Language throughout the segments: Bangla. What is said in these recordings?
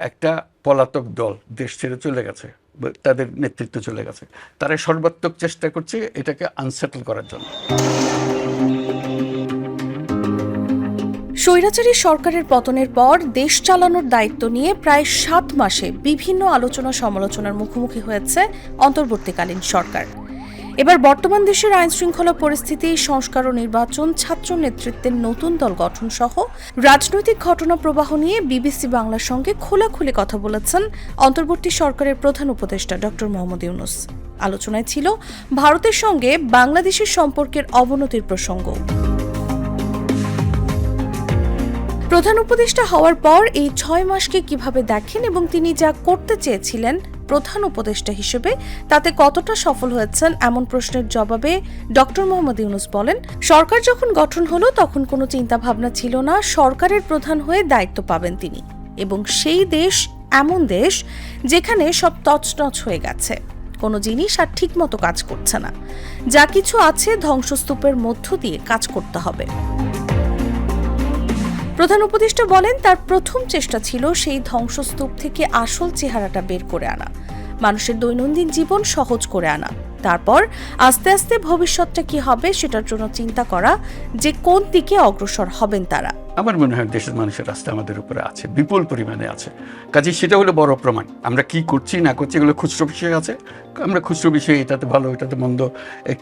একটা পলাতক দল দেশ ছেড়ে চলে গেছে তাদের নেতৃত্ব চলে গেছে। তারা সর্বাত্মক চেষ্টা করছে এটাকে আনসেটেল করার জন্য। স্বৈরাচারী সরকারের পতনের পর দেশ চালানোর দায়িত্ব নিয়ে প্রায় সাত মাসে বিভিন্ন আলোচনা সমালোচনার মুখোমুখি হয়েছে অন্তর্বর্তীকালীন সরকার। এবার বর্তমান দেশের আইন শৃঙ্খলা পরিস্থিতি, সংস্কার ও নির্বাচন, ছাত্র নেতৃত্বের নতুন দল গঠন সহ রাজনৈতিক ঘটনা প্রবাহ নিয়ে বিবিসি বাংলার সঙ্গে খোলাখুলি কথা বলেছেন অন্তর্বর্তী সরকারের প্রধান উপদেষ্টা ডক্টর মোহাম্মদ ইউনুস। আলোচনায় ছিল ভারতের সঙ্গে বাংলাদেশের সম্পর্কের অবনতির প্রসঙ্গ। প্রধান উপদেষ্টা হওয়ার পর এই ছয় মাসকে কীভাবে দেখেন এবং তিনি যা করতে চেয়েছিলেন প্রধান উপদেষ্টা হিসেবে তাতে কতটা সফল হয়েছেন এমন প্রশ্নের জবাবে ডক্টর মোহাম্মদ ইউনুস বলেন, সরকার যখন গঠন হলো তখন কোনো চিন্তা ভাবনা ছিল না, সরকারের প্রধান হয়ে দায়িত্ব পাবেন তিনি। এবং সেই দেশ এমন দেশ যেখানে সব তছনছ হয়ে গেছে। কোনো জিনিস আর ঠিকমতো কাজ করছে না। যা কিছু আছে ধ্বংসস্তূপের মধ্য দিয়ে কাজ করতে হবে। প্রধান উপদেষ্টা বলেন, তার প্রথম চেষ্টা ছিল সেই ধ্বংসস্তূপ থেকে আসল চেহারাটা বের করে আনা। মানুষের দৈনন্দিন জীবন সহজ করে আনা। তারপর আস্তে আস্তে ভবিষ্যৎটা কি হবে সেটার জন্য চিন্তা করা, যে কোন দিকে অগ্রসর হবেন তারা। আমার মনে হয় দেশের মানুষের রাস্তা আমাদের উপরে আছে, বিপুল পরিমাণে আছে। কাজে সেটা হলো বড় প্রমাণ। আমরা কি করছি, না করছি, এগুলো খুচরো বিষয় আছে। আমরা খুচরো বিষয়ে, এটাতে ভালো, এটাতে মন্দ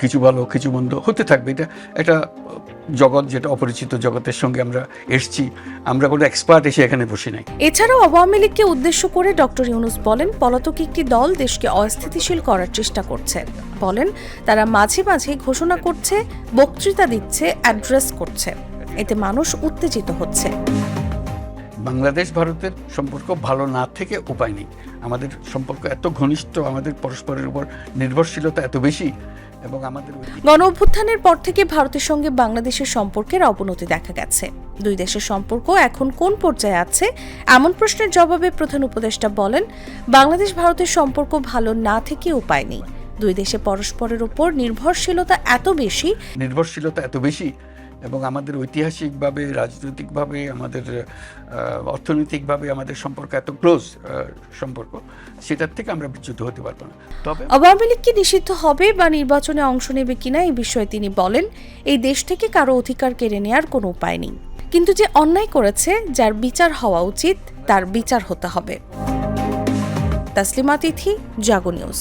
কিছু ভালো, কিছু মন্দ, হতে থাকবে। এটা এটা জগৎ, যেটা অপরিচিত জগতের সঙ্গে আমরা এসছি, আমরা কোনো এক্সপার্ট এসে এখানে বসে নাই। এছাড়াও আওয়ামী লীগকে উদ্দেশ্য করে ডক্টর ইউনুস বলেন, পলাতক একটি দল দেশকে অস্থিতিশীল করার চেষ্টা করছে। বলেন, তারা মাঝে মাঝে ঘোষণা করছে, বক্তৃতা দিচ্ছে অ্যাড্রেস করছে। এতে মানুষ উত্তেজিত হচ্ছে। বাংলাদেশ ভারতের সম্পর্ক ভালো না থেকে উপায় নেই। আমাদের সম্পর্ক এত ঘনিষ্ঠ আমাদের পরস্পরের উপর নির্ভরশীলতা এত বেশি এবং আমাদের গণ অভ্যুত্থানের পর থেকে ভারতের সঙ্গে বাংলাদেশের সম্পর্কের অবনতি দেখা গেছে। দুই দেশের সম্পর্ক এখন কোন পর্যায়ে আছে এমন প্রশ্নের জবাবে প্রধান উপদেষ্টা বলেন বাংলাদেশ ভারতের সম্পর্ক ভালো না থেকে উপায় নেই। দুই দেশে পরস্পরের উপর নির্ভরশীলতা এত বেশি? নির্ভরশীলতা এত বেশি এবং আমাদের ঐতিহাসিকভাবে রাজনৈতিকভাবে আমাদের অর্থনৈতিকভাবে আমাদের সম্পর্ক এত ক্লোজ সম্পর্ক সেটার থেকে আমরা বিচ্যুত হতে পারব না। তবে আওয়ামী লীগ কি নিষিদ্ধ হবে বা নির্বাচনে অংশ নেবে কিনা এই বিষয়ে তিনি বলেন এই দেশ থেকে কারও অধিকার কেড়ে নেয়ার কোনো উপায় নেই। কিন্তু যে অন্যায় করেছে যার বিচার হওয়া উচিত তার বিচার হতে হবে। তাসলিমা তিথি জাগো নিউজ।